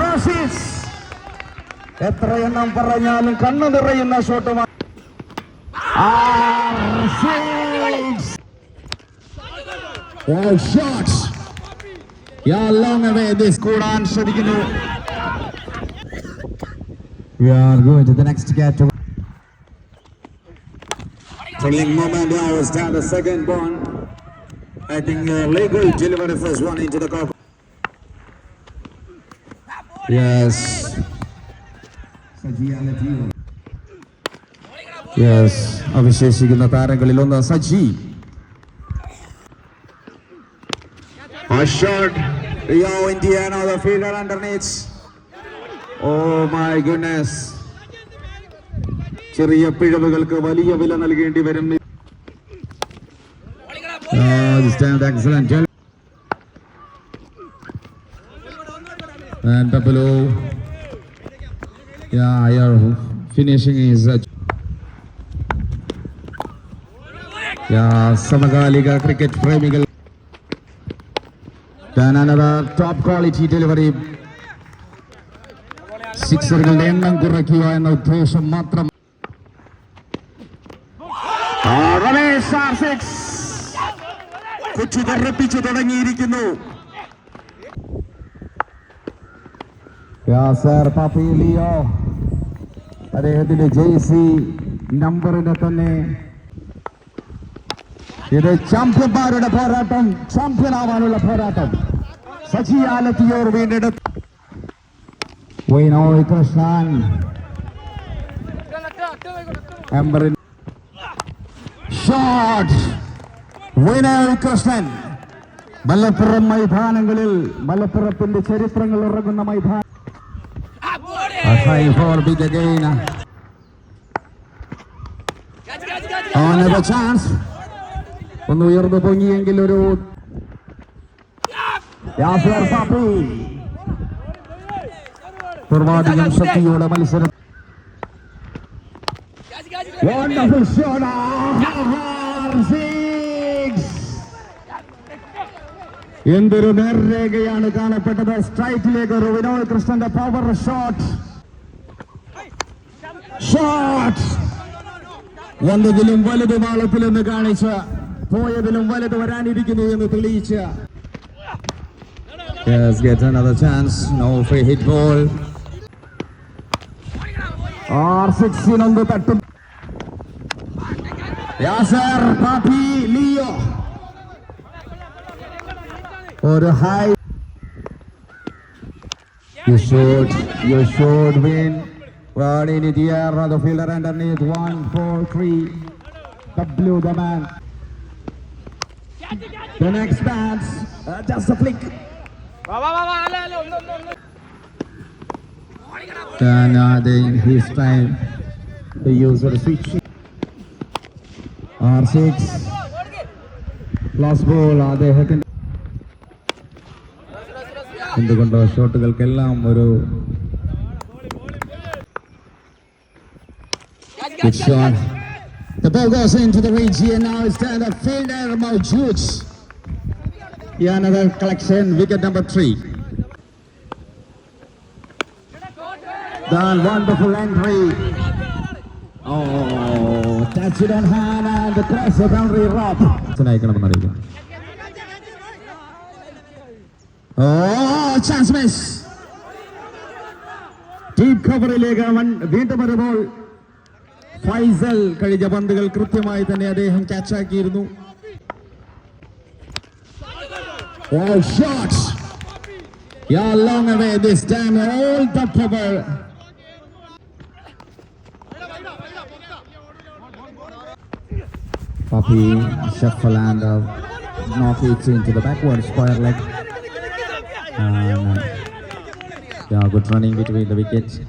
റഷീസ് എത്ര എണ്ണം പറഞ്ഞാലും കണ്ണു നിറയുന്ന ഷോട്ടുമാണ് Oh, shots! Yeah, long away this കൂടാൻ ശ്രമിക്കുന്നു We are going to the next category. Thrilling moment now is down the second one. I think uh, legal delivery first one into the cover. Yes. Yes അവശേഷിക്കുന്ന താരങ്ങളിൽ ഒന്ന് Saji A shot. Rio Indiana, the fielder underneath. Oh my goodness. ചെറിയ പിഴവുകൾക്ക് വലിയ വില നൽകേണ്ടി വരും Oh, this time the excellent job. And Papalo. Yeah, yeah, finishing is uh, സമകാലിക cricket പ്രേമികൾ top quality delivery. സിക്സറുകളുടെ എണ്ണം കുറയ്ക്കുക എന്ന ഉദ്ദേശം മാത്രം കൊച്ചു തെറപ്പിച്ചു തുടങ്ങിയിരിക്കുന്നു യാസർ പാപ്പി ലിയോ അദ്ദേഹത്തിന്റെ ജേസി നമ്പറിനെ തന്നെ. ഇത് ചാമ്പ്യന്മാരുടെ പോരാട്ടം ചാമ്പ്യൻ ആവാനുള്ള പോരാട്ടം സജിയാലത്തിയോർ വീണ്ടെടുത്തു. വൈനോയ് കൃഷ്ണൻ. എംബറിൻ ഷോട്ട്. വൈനോയ് കൃഷ്ണൻ. മലപ്പുറം മൈതാനങ്ങളിൽ മലപ്പുറത്തിന്റെ ചരിത്രങ്ങൾ ഉറങ്ങുന്ന മൈതാനം A try for big again. Another chance. ഒന്ന് ഉയർന്നു പൊങ്ങിയെങ്കിൽ ഒരു പൂർവാധികം ശക്തിയോടെ മത്സരം six. എന്തൊരു നേർരേഖയാണ് കാണപ്പെട്ടത് സ്ട്രൈക്കിലേക്ക് ഒരു വിനോദ് കൃഷ്ണന്റെ പവർ ഷോട്ട് ഷോട്ട് വന്നതിലും വലുത് വാളത്തിലെന്ന് കാണിച്ച പോയതിലും വലുത് വരാനിരിക്കുന്നു എന്ന് തെളിയിച്ച Yes, get another chance. No free hit ball. R സിക്സിനൊന്ന് തട്ടും യാസർ പാപ്പി ലിയോ ഒരു high You should, you should win. One in the air, the fielder underneath. One, four, three. The blue, the man. The next bats, uh, just a flick. Then uh, then he's trying to use the switch. R6 plus ball അദ്ദേഹത്തിന്റെ എന്തുകൊണ്ടോ ഷോട്ടുകൾക്കെല്ലാം ഒരു Good shot. The ball goes into the reach here now. It's the fielder Maljuch. Here another collection, wicket number three. The wonderful entry. Oh, that's it on hand and the cross the boundary rob. Oh, chance miss. Deep cover, Legaman. Winter Beat the ball. Faisal കഴിഞ്ഞ പന്തുകൾ കൃത്യമായി തന്നെ അദ്ദേഹം ക്യാച്ചാക്കിയിരുന്നു ഓ shot Yeah, long away this time, all the cover. Papi shuffle and uh, knock it into the backward square leg. And, uh, yeah, good running between the wickets.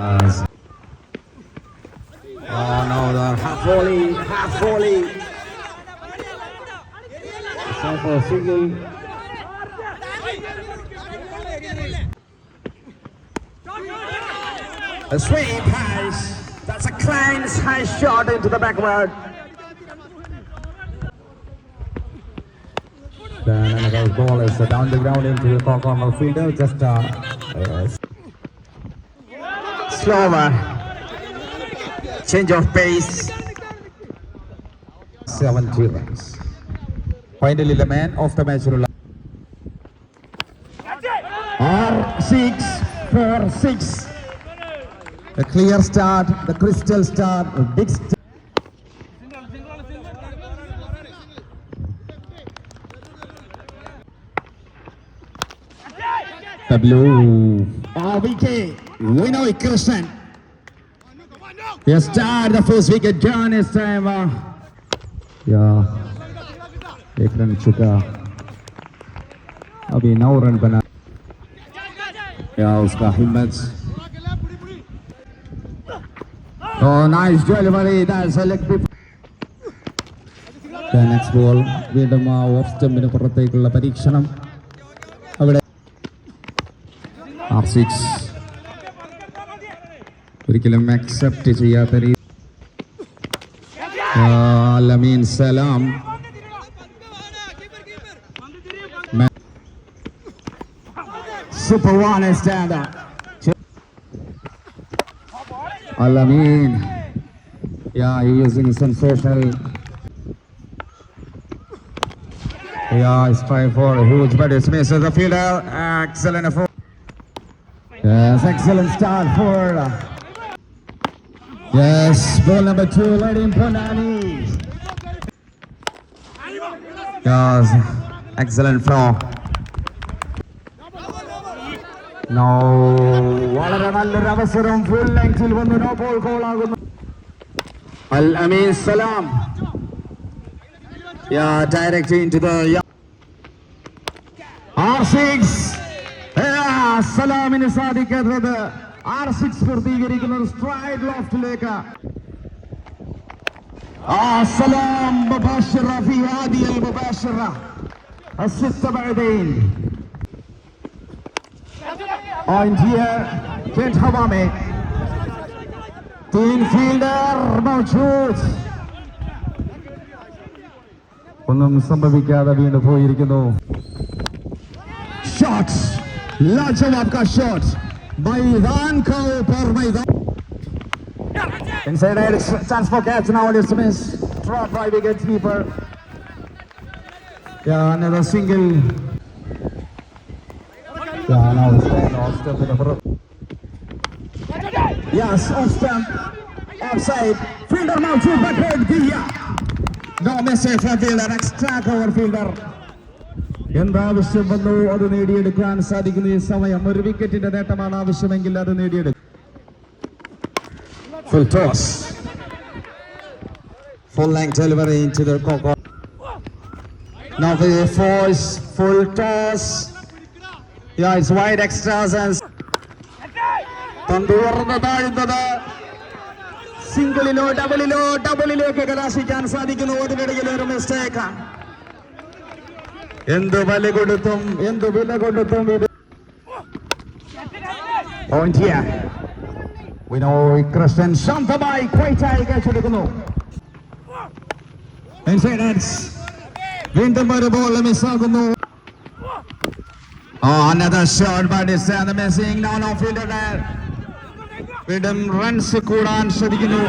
Yes. Oh no, the half volley, half volley. Time for a. A sweep pass. That's a clean high shot into the backward. Then ball is down the ground into the corner fielder. Just uh, uh, slower change of pace. 70 runs. Finally, the man of the match. will- R6 for 6. The clear start, the crystal start, the big start. The blue. Oh, wicket. We know it, Krishnan. He has started the first wicket down this time. Uh, yeah. एक run चुका अभी नौ run बना या उसका हिम्मत Oh, nice delivery. That's a leg big. The next ball വീണ്ടും ആ of സ്റ്റമ്പിന് പുറത്തേക്കുള്ള പരീക്ഷണം അവിടെ ആർ സിക്സ് ഒരിക്കലും അക്സെപ്റ്റ് ചെയ്യാത്ത രീതി Lameen Salam Super one is stand up. Alamin. Yeah, he using sensational. Yeah, he's trying for a huge, but it's misses the fielder. Excellent effort. Yes, excellent start for. uh, Yes, ball number two, Lady Ponani. Yes, excellent flow. No, വളരെ നല്ലൊരു അവസരം full ലെങ്തിൽ വന്ന് no ball call ആകുന്നു അൽ അമീൻ സലാം യാ direct into the R six സലാമിന് സാധിക്കാത്തത് R six പൂർത്തീകരിക്കുന്ന ഒരു stride ലോഫ്റ്റിലേക്ക് السلام مباشرة في هذه المباشرة الستة بعدين And here Kent Havame Teen fielder موجود ഒന്നും സംഭവിക്കാതെ വീണ്ടും പോയിരിക്കുന്നു ഷോട്ട് ലാ ജവാബ് കാ shot Meydan Cooper, meydan. Inside Eric, chance for catch now, Oliver Smith. Drop by the goalkeeper. Yeah, another single. Yeah, now it's Austin to the front. Yes, off Austin. Offside. Fielder mounts to backward. Dia. No message for Fielder. Next track over Fielder. എന്താവശ്യം വന്നു അത് നേടിയെടുക്കാൻ സാധിക്കുന്ന ഈ സമയം ഒരു വിക്കറ്റിന്റെ നേട്ടമാണ് ആവശ്യമെങ്കിൽ അത് നേടിയെടുക്കും Full toss. Full length delivery into the. Now force. Full toss. Yeah, it's wide extras and സിംഗിളിലോ ഡബിളിലോ ഡബിളിലേക്ക് കലാശിക്കാൻ സാധിക്കുന്നു അതിനിടയിൽ ഒരു മിസ്റ്റേക്ക് എന്ത് വില കൊടുത്തും എന്ത് വില കൊടുത്തും. വിനോയ് കൃഷ്ണൻ ശാന്തമായി ക്വൈറ്റായി കഴിച്ചെടുക്കുന്നു. വീണ്ടും ഒരു ബോൾ മിസ്സാകുന്നു Oh. വീണ്ടും റൺസ് കൂടാൻ ശ്രമിക്കുന്നു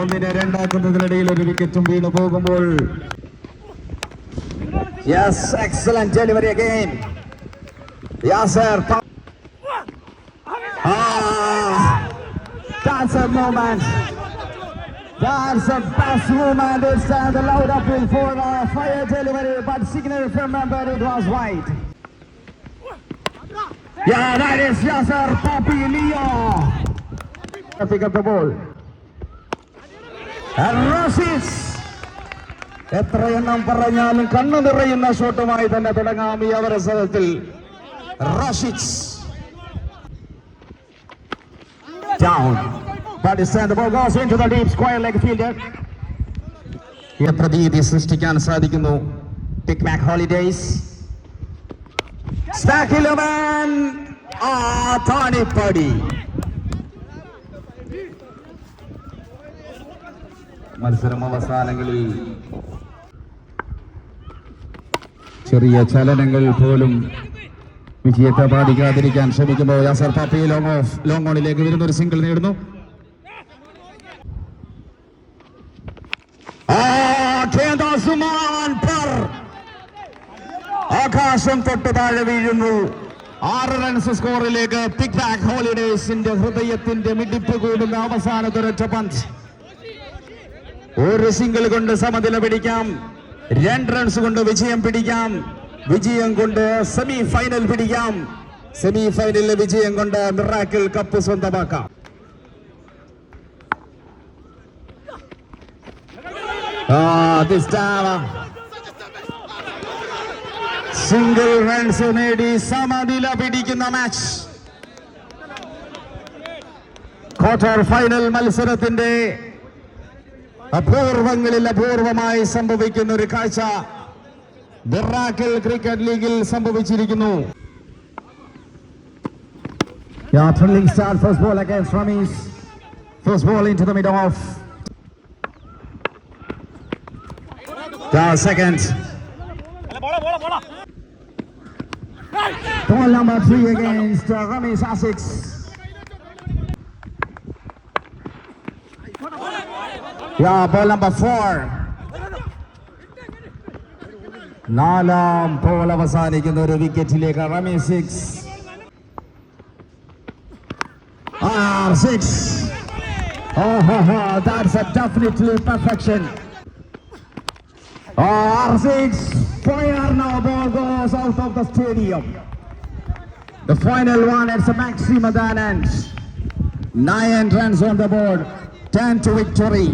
ഒന്നിനെ രണ്ടാക്കുന്നതിനിടയിൽ ഒരു വിക്കറ്റും വീണു പോകുമ്പോൾ Yes, excellent delivery again. Yes, sir. Ah, that's a moment. That's the best moment It's uh, the loud appeal for a fire delivery, but signal from member it was white. Yeah, that is Yasser Papi Leo. Pick up the ball. And Rosis. എത്രയെണ്ണം പറഞ്ഞാലും കണ്ണു നിറയുന്ന ഷോട്ടുമായി തന്നെ തുടങ്ങാം ഈ അവരസരത്തിൽ ഭീതി സൃഷ്ടിക്കാൻ സാധിക്കുന്നു? താണിപ്പടി. മത്സരം അവസാനങ്ങളിൽ ചെറിയ ചലനങ്ങൾ പോലും വിജയത്തെ ബാധിക്കാതിരിക്കാൻ ശ്രമിക്കുമ്പോൾ Yasar Pappi long off long ഓണിലേക്ക് വരുന്ന ഒരു സിംഗിൾ നേടുന്നു. ആകാശം തൊട്ട് താഴെ വീഴുന്നു. ആറ് റൺസ് സ്കോറിലേക്ക് പിക് ബാക്ക് ഹോളിഡേസിന്റെ ഹൃദയത്തിന്റെ മിടിപ്പ് കൂടുന്ന അവസാന ഒരൊറ്റ പഞ്ച് ഒരു സിംഗിൾ കൊണ്ട് സമനില പിടിക്കാം. രണ്ട് റൺസ് കൊണ്ട് വിജയം പിടിക്കാം. വിജയം കൊണ്ട് സെമി ഫൈനൽ പിടിക്കാം. സെമി ഫൈനലിലെ വിജയം കൊണ്ട് മിറാക്കിൾ കപ്പ് സ്വന്തമാക്കാം. സിംഗിൾ റൺസ് നേടി സമനില പിടിക്കുന്ന മാച്ച് ക്വാർട്ടർ ഫൈനൽ മത്സരത്തിന്റെ അപൂർവങ്ങളിൽ അപൂർവമായി സംഭവിക്കുന്ന ഒരു കാഴ്ച ബിറാക്കൽ ക്രിക്കറ്റ് ലീഗിൽ സംഭവിച്ചിരിക്കുന്നു. Ball number three against uh, Ramis Asics. Yeah, ball number four. നാലാം ബോൾ അവസാനിക്കുന്ന ഒരു വിക്കറ്റിലേക്ക് Rami six R six that's a definitely perfection R6 fire now ball goes out of the stadium. The final one it's a maximum than ends. Nine runs on the board, ten to victory.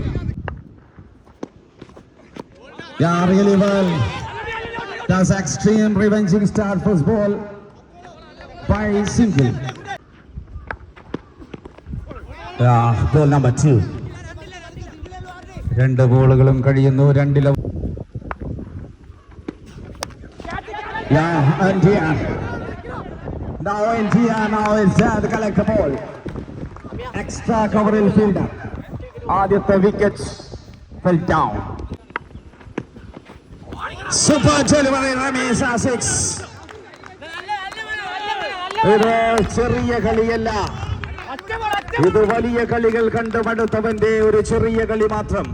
Yeah, really well. Does extreme revenging start first ball by single. Yeah, ball number two. രണ്ട് ബോളുകളും കഴിയുന്നു രണ്ടിലും Yeah, India. Now India now is uh, the collect the ball. Extra coveril fielder. ആദ്യത്തെ wickets fell down. Ramesh Asics. ഇത് ചെറിയ കളിയല്ല ഇത് വലിയ കളികൾ കണ്ട് മടുത്തവന്റെ ഒരു ചെറിയ കളി മാത്രം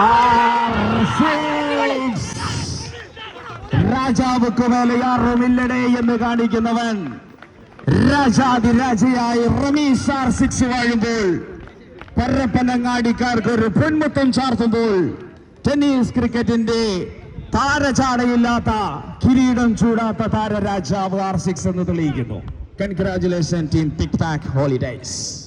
R6. രാജാവുക്ക് മേലെ ആറുമില്ലടേ എന്ന് കാണിക്കുന്നവൻ രാജാതിരാജയായി റമീസ് ആർ സിക്സ് വാഴുമ്പോൾ പരപ്പനങ്ങാടിക്കാർക്ക് ഒരു പെൺമുത്തം ചാർത്തുമ്പോൾ ടെന്നീസ് ക്രിക്കറ്റിന്റെ താരചാടയില്ലാത്ത കിരീടം ചൂടാത്ത താരരാജാവ് ആർ സിക്സ് എന്ന് തെളിയിക്കുന്നു. Congratulation team pick pack holidays